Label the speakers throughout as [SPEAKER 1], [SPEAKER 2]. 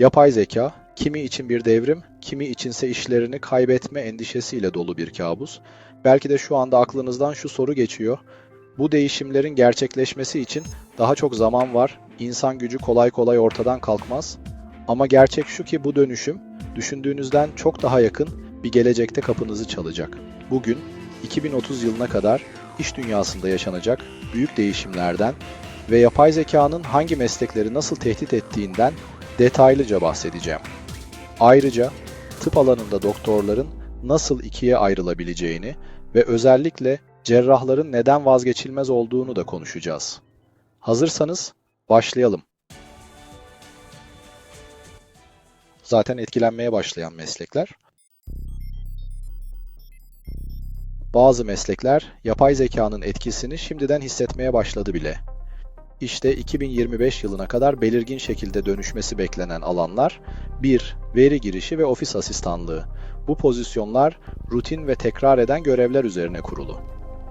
[SPEAKER 1] Yapay zeka, kimi için bir devrim, kimi içinse işlerini kaybetme endişesiyle dolu bir kabus. Belki de şu anda aklınızdan şu soru geçiyor. Bu değişimlerin gerçekleşmesi için daha çok zaman var. İnsan gücü kolay kolay ortadan kalkmaz. Ama gerçek şu ki bu dönüşüm düşündüğünüzden çok daha yakın bir gelecekte kapınızı çalacak. Bugün 2030 yılına kadar iş dünyasında yaşanacak büyük değişimlerden ve yapay zekanın hangi meslekleri nasıl tehdit ettiğinden detaylıca bahsedeceğim. Ayrıca tıp alanında doktorların nasıl ikiye ayrılabileceğini ve özellikle cerrahların neden vazgeçilmez olduğunu da konuşacağız. Hazırsanız başlayalım. Zaten etkilenmeye başlayan meslekler. Bazı meslekler yapay zekanın etkisini şimdiden hissetmeye başladı bile. İşte 2025 yılına kadar belirgin şekilde dönüşmesi beklenen alanlar 1. Veri girişi ve ofis asistanlığı. Bu pozisyonlar rutin ve tekrar eden görevler üzerine kurulu.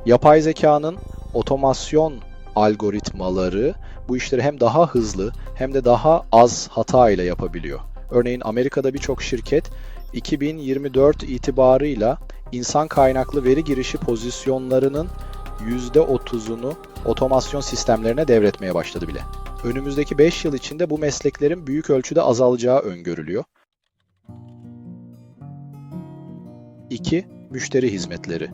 [SPEAKER 1] Yapay zekanın otomasyon algoritmaları bu işleri hem daha hızlı hem de daha az hata ile yapabiliyor. Örneğin Amerika'da birçok şirket 2024 itibarıyla insan kaynaklı veri girişi pozisyonlarının %30'unu otomasyon sistemlerine devretmeye başladı bile. Önümüzdeki 5 yıl içinde bu mesleklerin büyük ölçüde azalacağı öngörülüyor. 2. Müşteri hizmetleri.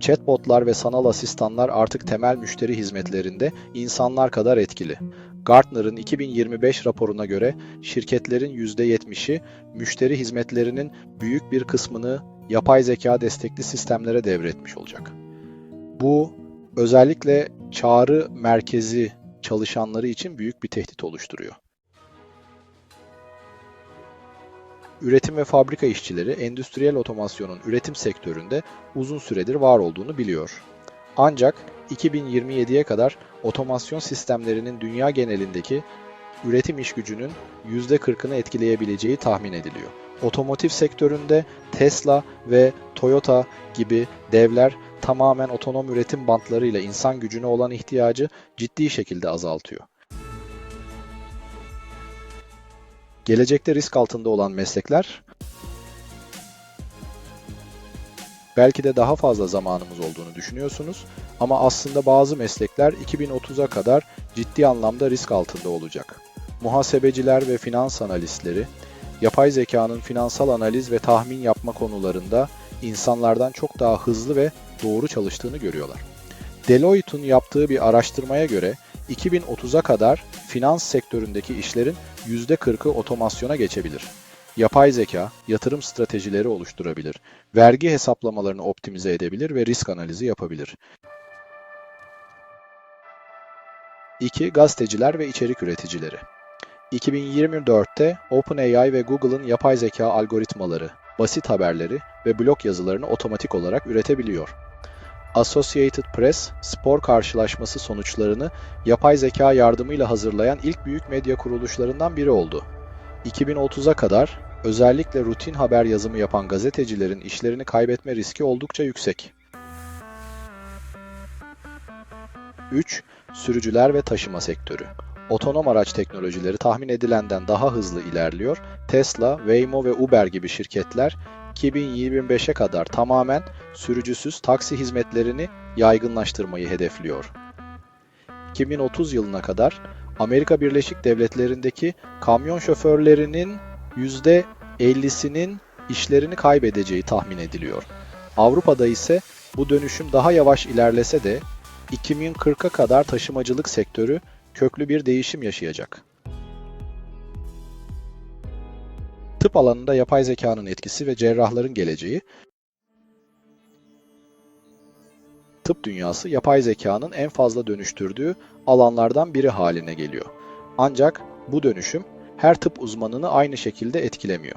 [SPEAKER 1] Chatbotlar ve sanal asistanlar artık temel müşteri hizmetlerinde insanlar kadar etkili. Gartner'ın 2025 raporuna göre şirketlerin %70'i müşteri hizmetlerinin büyük bir kısmını yapay zeka destekli sistemlere devretmiş olacak. Bu özellikle çağrı merkezi çalışanları için büyük bir tehdit oluşturuyor. Üretim ve fabrika işçileri endüstriyel otomasyonun üretim sektöründe uzun süredir var olduğunu biliyor. Ancak 2027'ye kadar otomasyon sistemlerinin dünya genelindeki üretim iş gücünün %40'ını etkileyebileceği tahmin ediliyor. Otomotiv sektöründe Tesla ve Toyota gibi devler tamamen otonom üretim bantlarıyla insan gücüne olan ihtiyacı ciddi şekilde azaltıyor. Gelecekte risk altında olan meslekler belki de daha fazla zamanımız olduğunu düşünüyorsunuz ama aslında bazı meslekler 2030'a kadar ciddi anlamda risk altında olacak. Muhasebeciler ve finans analistleri, yapay zekanın finansal analiz ve tahmin yapma konularında insanlardan çok daha hızlı ve doğru çalıştığını görüyorlar. Deloitte'un yaptığı bir araştırmaya göre 2030'a kadar finans sektöründeki işlerin %40'ı otomasyona geçebilir. Yapay zeka, yatırım stratejileri oluşturabilir, vergi hesaplamalarını optimize edebilir ve risk analizi yapabilir. 2. Gazeteciler ve içerik üreticileri 2024'te OpenAI ve Google'ın yapay zeka algoritmaları, basit haberleri ve blog yazılarını otomatik olarak üretebiliyor. Associated Press, spor karşılaşması sonuçlarını yapay zeka yardımıyla hazırlayan ilk büyük medya kuruluşlarından biri oldu. 2030'a kadar özellikle rutin haber yazımı yapan gazetecilerin işlerini kaybetme riski oldukça yüksek. 3. Sürücüler ve taşıma sektörü. Otonom araç teknolojileri tahmin edilenden daha hızlı ilerliyor. Tesla, Waymo ve Uber gibi şirketler 2025'e kadar tamamen sürücüsüz taksi hizmetlerini yaygınlaştırmayı hedefliyor. 2030 yılına kadar Amerika Birleşik Devletleri'ndeki kamyon şoförlerinin %50'sinin işlerini kaybedeceği tahmin ediliyor. Avrupa'da ise bu dönüşüm daha yavaş ilerlese de 2040'a kadar taşımacılık sektörü köklü bir değişim yaşayacak. Tıp alanında yapay zekanın etkisi ve cerrahların geleceği, tıp dünyası yapay zekanın en fazla dönüştürdüğü alanlardan biri haline geliyor. Ancak bu dönüşüm her tıp uzmanını aynı şekilde etkilemiyor.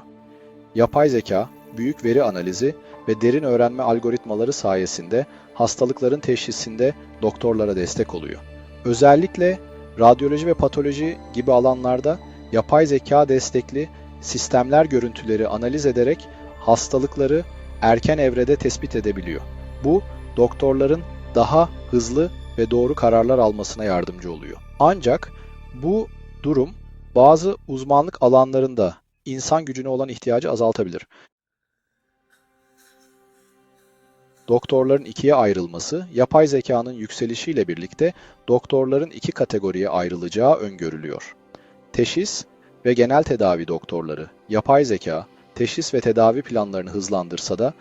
[SPEAKER 1] Yapay zeka, büyük veri analizi ve derin öğrenme algoritmaları sayesinde hastalıkların teşhisinde doktorlara destek oluyor. Özellikle radyoloji ve patoloji gibi alanlarda yapay zeka destekli sistemler görüntüleri analiz ederek hastalıkları erken evrede tespit edebiliyor. Bu doktorların daha hızlı ve doğru kararlar almasına yardımcı oluyor. Ancak bu durum bazı uzmanlık alanlarında insan gücüne olan ihtiyacı azaltabilir. Doktorların ikiye ayrılması, yapay zekanın yükselişiyle birlikte doktorların iki kategoriye ayrılacağı öngörülüyor. Teşhis ve genel tedavi doktorları, yapay zeka, teşhis ve tedavi planlarını hızlandırsa da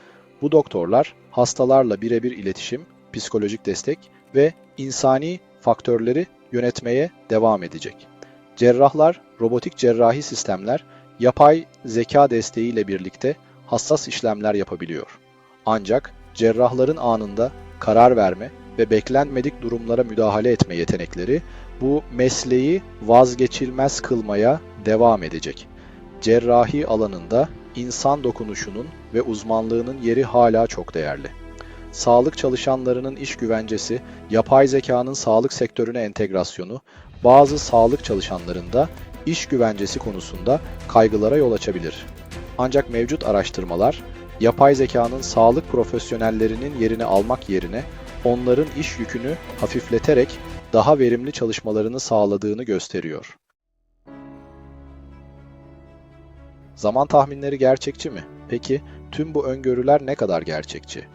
[SPEAKER 1] bu doktorlar hastalarla birebir iletişim, psikolojik destek ve insani faktörleri yönetmeye devam edecek. Cerrahlar, robotik cerrahi sistemler, yapay zeka desteğiyle birlikte hassas işlemler yapabiliyor. Ancak cerrahların anında karar verme ve beklenmedik durumlara müdahale etme yetenekleri bu mesleği vazgeçilmez kılmaya devam edecek. Cerrahi alanında insan dokunuşunun ve uzmanlığının yeri hala çok değerli. Sağlık çalışanlarının iş güvencesi, yapay zekanın sağlık sektörüne entegrasyonu, bazı sağlık çalışanlarında iş güvencesi konusunda kaygılara yol açabilir. Ancak mevcut araştırmalar yapay zekanın sağlık profesyonellerinin yerini almak yerine onların iş yükünü hafifleterek daha verimli çalışmalarını sağladığını gösteriyor. Zaman tahminleri gerçekçi mi? Peki tüm bu öngörüler ne kadar gerçekçi?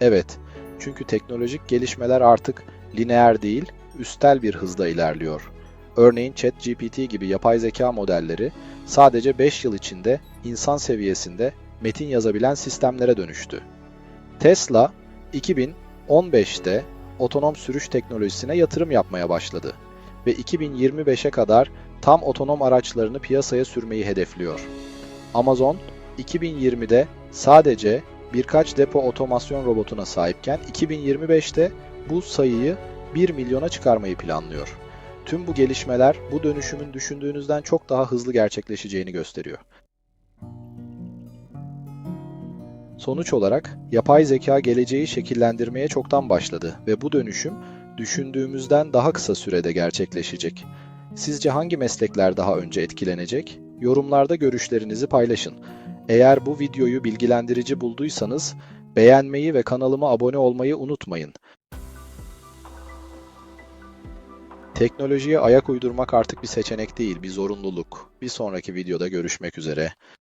[SPEAKER 1] Evet, çünkü teknolojik gelişmeler artık lineer değil, üstel bir hızda ilerliyor. Örneğin ChatGPT gibi yapay zeka modelleri sadece 5 yıl içinde insan seviyesinde metin yazabilen sistemlere dönüştü. Tesla 2015'te otonom sürüş teknolojisine yatırım yapmaya başladı ve 2025'e kadar tam otonom araçlarını piyasaya sürmeyi hedefliyor. Amazon 2020'de sadece birkaç depo otomasyon robotuna sahipken 2025'te bu sayıyı 1 milyona çıkarmayı planlıyor. Tüm bu gelişmeler bu dönüşümün düşündüğünüzden çok daha hızlı gerçekleşeceğini gösteriyor. Sonuç olarak yapay zeka geleceği şekillendirmeye çoktan başladı ve bu dönüşüm düşündüğümüzden daha kısa sürede gerçekleşecek. Sizce hangi meslekler daha önce etkilenecek? Yorumlarda görüşlerinizi paylaşın. Eğer bu videoyu bilgilendirici bulduysanız beğenmeyi ve kanalıma abone olmayı unutmayın. Teknolojiye ayak uydurmak artık bir seçenek değil, bir zorunluluk. Bir sonraki videoda görüşmek üzere.